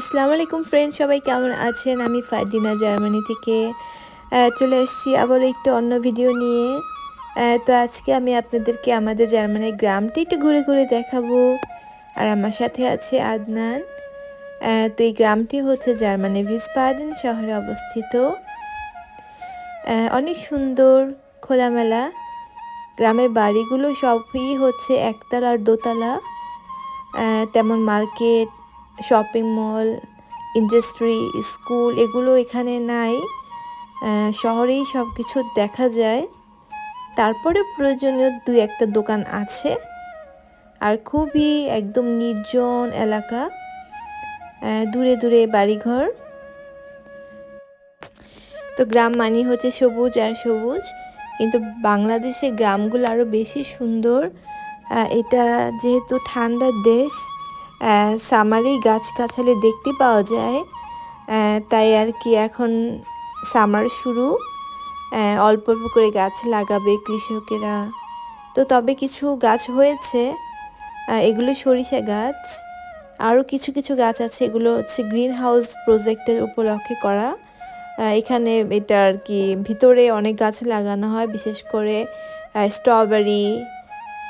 আসসালামু আলাইকুম ফ্রেন্ড সবাই কেমন আছেন? আমি ফারদিনা জার্মানি থেকে চলে এসেছি আবার একটু অন্য ভিডিও নিয়ে। তো আজকে আমি আপনাদেরকে আমাদের জার্মানির গ্রামটি একটু ঘুরে ঘুরে দেখাবো। আর আমার সাথে আছে আদনান। তো এই গ্রামটি হচ্ছে জার্মানির ভিসপাডেন শহরে অবস্থিত। অনেক সুন্দর, খোলামেলা। গ্রামের বাড়িগুলো সবই হচ্ছে একতলা আর দোতলা। তেমন market shopping mall industry school এগুলো এখানে নাই। শহরেই সব কিছু দেখা যায়। তারপরে প্রয়োজনীয় দুই একটা দোকান আছে। আর খুবই একদম নির্জন এলাকা। দূরে দূরে বাড়িঘর। তো গ্রাম মানি হচ্ছে সবুজ আর সবুজ। কিন্তু বাংলাদেশে গ্রামগুলো আরও বেশি সুন্দর। এটা যেহেতু ঠান্ডার দেশ সামারেই গাছগাছালি দেখতে পাওয়া যায়। তাই আর কি এখন সামার শুরু। অল্প অল্প করে গাছ লাগাবে কৃষকেরা। তো তবে কিছু গাছ হয়েছে। এগুলো সরিষা গাছ। আরও কিছু কিছু গাছ আছে, এগুলো হচ্ছে গ্রিন হাউস প্রজেক্টের উপলক্ষে করা। এখানে এটা আর কি ভিতরে অনেক গাছ লাগানো হয়, বিশেষ করে স্ট্রবেরি,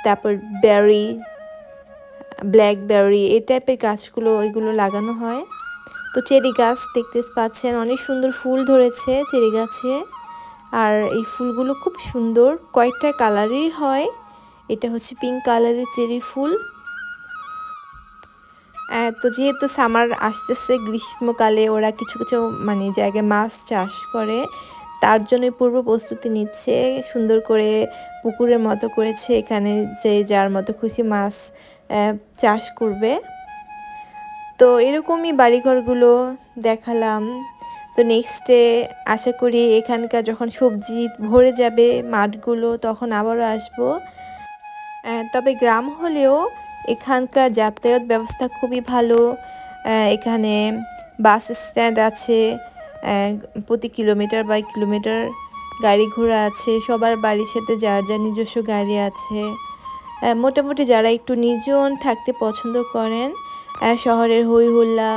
তারপর বেরি ব্ল্যাকবেরি এই টাইপের গাছগুলো এগুলো লাগানো হয়। তো চেরি গাছ দেখতে পাচ্ছেন অনেক সুন্দর ফুল ধরেছে চেরি গাছে। আর এই ফুলগুলো খুব সুন্দর কয়েকটা কালারেরই হয়। এটা হচ্ছে পিঙ্ক কালারের চেরি ফুল। আহ, তো যেহেতু সামার আসতেছে গ্রীষ্মকালে ওরা কিছু কিছু মানে জায়গায় মাছ চাষ করে তার জন্যই পূর্ব প্রস্তুতি নিচ্ছে, সুন্দর করে পুকুরের মতো করেছে, এখানে যে যার মতো খুশি মাছ চাষ করবে। তো এরকমই বাড়িঘরগুলো দেখালাম। তো নেক্সটে আশা করি এখানকার যখন সবজি ভরে যাবে মাঠগুলো, তখন আবারও আসব। তবে গ্রাম হলেও এখানকার যাতায়াত ব্যবস্থা খুবই ভালো। এখানে বাস স্ট্যান্ড আছে প্রতি কিলোমিটার বাই কিলোমিটার গাড়ি ঘোড়া আছে, সবার বাড়ির সাথে যার যার নিজস্ব গাড়ি আছে। মোটামুটি যারা একটু নির্জন থাকতে পছন্দ করেন শহরের হই হুল্লা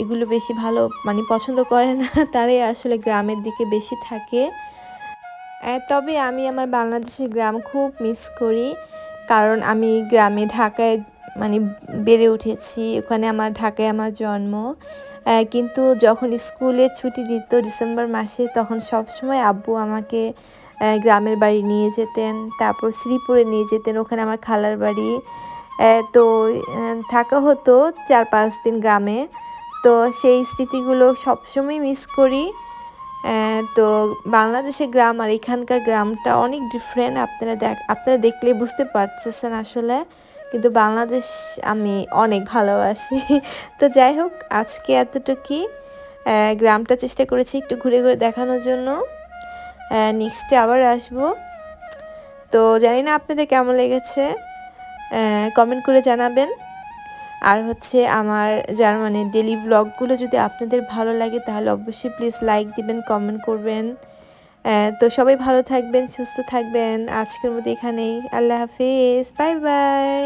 এগুলো বেশি ভালো মানে পছন্দ করে না, তারাই আসলে গ্রামের দিকে বেশি থাকে। তবে আমি আমার বাংলাদেশের গ্রাম খুব মিস করি, কারণ আমি গ্রামে ঢাকায় মানে বেড়ে উঠেছি, ওখানে আমার ঢাকায় আমার জন্ম। কিন্তু যখন স্কুলে ছুটি দিত ডিসেম্বর মাসে, তখন সব সময় আব্বু আমাকে গ্রামের বাড়ি নিয়ে যেতেন, তারপর শ্রীপুরে নিয়ে যেতেন, ওখানে আমার খালার বাড়ি। তো থাকা হতো চার পাঁচ দিন গ্রামে। তো সেই স্মৃতিগুলো সবসময় মিস করি। তো বাংলাদেশের গ্রাম আর এখানকার গ্রামটা অনেক ডিফারেন্ট আপনারা দেখ, আপনারা দেখলে বুঝতে পারতেছেন আসলে। কিন্তু বাংলাদেশ আমি অনেক ভালোবাসি। তো যাই হোক, আজকে এতটুকুই। গ্রামটা চেষ্টা করেছি একটু ঘুরে ঘুরে দেখানোর জন্য। নেক্সটে আবার আসব। তো জানি না আপনাদের কেমন লেগেছে। কমেন্ট করে জানাবেন। আর হচ্ছে আমার জার্মানি ডেলি ব্লগগুলো যদি আপনাদের ভালো লাগে, তাহলে অবশ্যই প্লিজ লাইক দিবেন কমেন্ট করবেন। তো সবাই ভালো থাকবেন সুস্থ থাকবেন। আজকের মতো এখানেই। আল্লাহ হাফিজ। Bye bye.